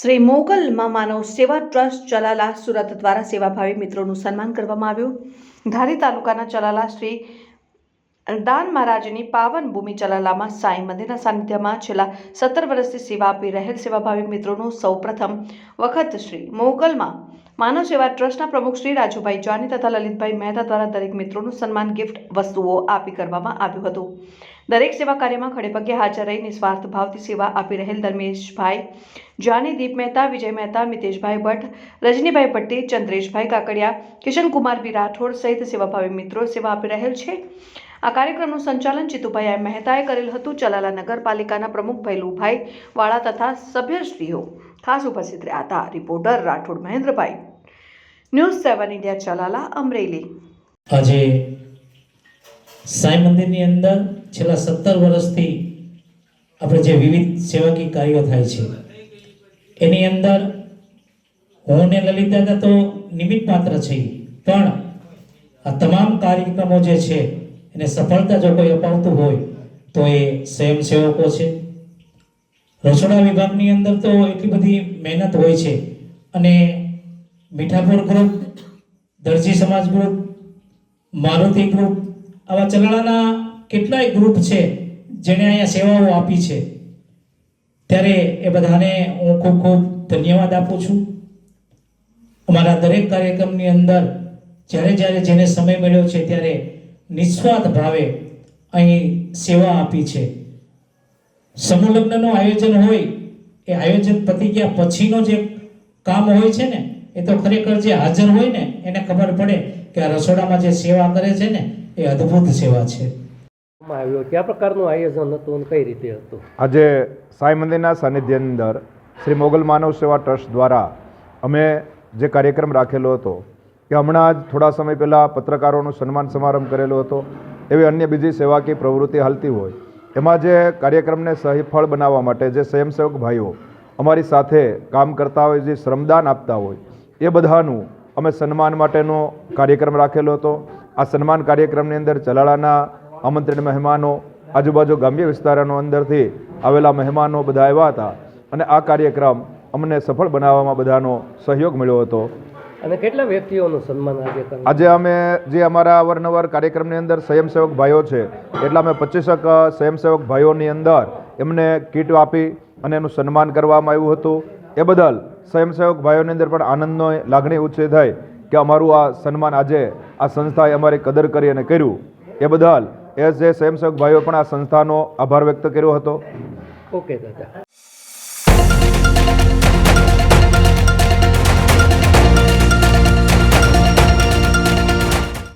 શ્રી મોગલમાં માનવ સેવા ટ્રસ્ટ ચલાલા સુરત દ્વારા સેવાભાવી મિત્રોનું સન્માન કરવામાં આવ્યું. ધારી તાલુકાના ચલાલા શ્રી દાન મહારાજની પાવન ભૂમિ ચલાલામાં સાંઈ મંદિરના સાનિધ્યમાં છેલ્લા સત્તર વર્ષથી સેવા આપી રહેલ સેવાભાવી મિત્રોનું સૌપ્રથમ વખત શ્રી મોગલમાં માનવ સેવા ટ્રસ્ટના પ્રમુખ શ્રી રાજુભાઈ જાની તથા લલિતભાઈ મહેતા દ્વારા દરેક મિત્રોનું સન્માન ગિફ્ટ વસ્તુઓ આપી કરવામાં આવ્યું હતું. દરેક સેવા કાર્યમાં ખડેપગે હાજર રહી નિસ્વાર્થ ભાવથી સેવા આપી રહેલ ધર્મેશભાઈ જાની, દીપ મહેતા, વિજય મહેતા, મિતેશભાઈ ભટ્ટ, રજનીભાઈ ભટ્ટી, ચંદ્રેશભાઈ કાકડિયા, કિશનકુમાર બી રાઠોડ સહિત સેવાભાવી મિત્રો સેવા આપી રહેલ છે. આ કાર્યક્રમનું સંચાલન જીતુભાઈ આઈ મહેતાએ કરેલ હતું. ચલાલા નગરપાલિકાના પ્રમુખ ભૈલુભાઈ વાળા તથા સભ્યશ્રીઓ. ખાસ ઉપસ્થિત રહ્યા હતા. રિપોર્ટર રાઠોડ મહેન્દ્રભાઈ. ન્યૂઝ સેવન ઇન્ડિયા ચલાલા અમરેલી. આજે સાંઈ મંદિરની અંદર છેલ્લા સત્તર વર્ષથી આપણે જે વિવિધ સેવાકીય કાર્યો થાય છે, એની અંદર હું ને લલિતા તો નિમિત્ત પાત્ર છે પણ આ તમામ કાર્યક્રમો જે છે એને સફળતા જો કોઈ અપાવતું હોય, તો એ સ્વયંસેવકો છે. રસોડા વિભાગની અંદર તો એટલી બધી મહેનત હોય છે. અને મીઠાપુર ગ્રુપ દરજી સમાજ ગ્રુપ મારુતિ ગ્રુપ આવા ચલાણાના કેટલાય ગ્રુપ છે, જેણે અહીંયા સેવાઓ આપી છે. ત્યારે એ બધાને હું ખૂબ ખૂબ ધન્યવાદ આપું છું. અમારા દરેક કાર્યક્રમની અંદર જ્યારે જ્યારે જેને સમય મળ્યો છે, ત્યારે નિસ્વાર્થ ભાવે અહીં સેવા આપી છે. સમૂહ લગ્નનું આયોજન હોય એ આયોજન પતી ગયા પછીનો જે કામ હોય છે ને એ તો ખરેખર જે હાજર હોય ને એને ખબર પડે કે આ રસોડામાં જે સેવા કરે છે ને એ અદ્ભુત સેવા છે. આવ્યો. કયા પ્રકારનું આયોજન હતું અને કઈ રીતે હતું? આજે સાંઈ મંદિરના સાનિધ્યની અંદર શ્રી મોગલ માનવ સેવા ટ્રસ્ટ દ્વારા અમે જે કાર્યક્રમ રાખેલો હતો કે હમણાં જ થોડા સમય પહેલાં પત્રકારોનું સન્માન સમારંભ કરેલો હતો. એવી અન્ય બીજી સેવાકીય પ્રવૃત્તિ હાલતી હોય. એમાં જે કાર્યક્રમને સફળ બનાવવા માટે જે સ્વયંસેવક ભાઈઓ અમારી સાથે કામ કરતા હોય, જે શ્રમદાન આપતા હોય, એ બધાનું અમે સન્માન માટેનો કાર્યક્રમ રાખેલો હતો. આ સન્માન કાર્યક્રમની અંદર ચલાળાના આમંત્રિત મહેમાનો, આજુબાજુ ગ્રામ્ય વિસ્તારોનો અંદરથી આવેલા મહેમાનો બધા આવ્યા હતા. અને આ કાર્યક્રમ અમને સફળ બનાવવામાં બધાનો સહયોગ મળ્યો હતો. અને કેટલા વ્યક્તિઓનું સન્માન આજે આજે અમે જે અમારા અવારનવાર કાર્યક્રમની અંદર સ્વયંસેવક ભાઈઓ છે એટલા અમે પચીસક સ્વયંસેવક ભાઈઓની અંદર એમને કીટ આપી અને એનું સન્માન કરવામાં આવ્યું હતું. એ બદલ સ્વયંસેવક ભાઈઓની અંદર પણ આનંદનો લાગણી ઉછે થઈ કે અમારું આ સન્માન આજે આ સંસ્થાએ અમારી કદર કરી અને કર્યું. એ બદલ એ જે સ્વયંસેવક ભાઈઓ પણ આ સંસ્થાનો આભાર વ્યક્ત કર્યો હતો. ઓકે દાદા.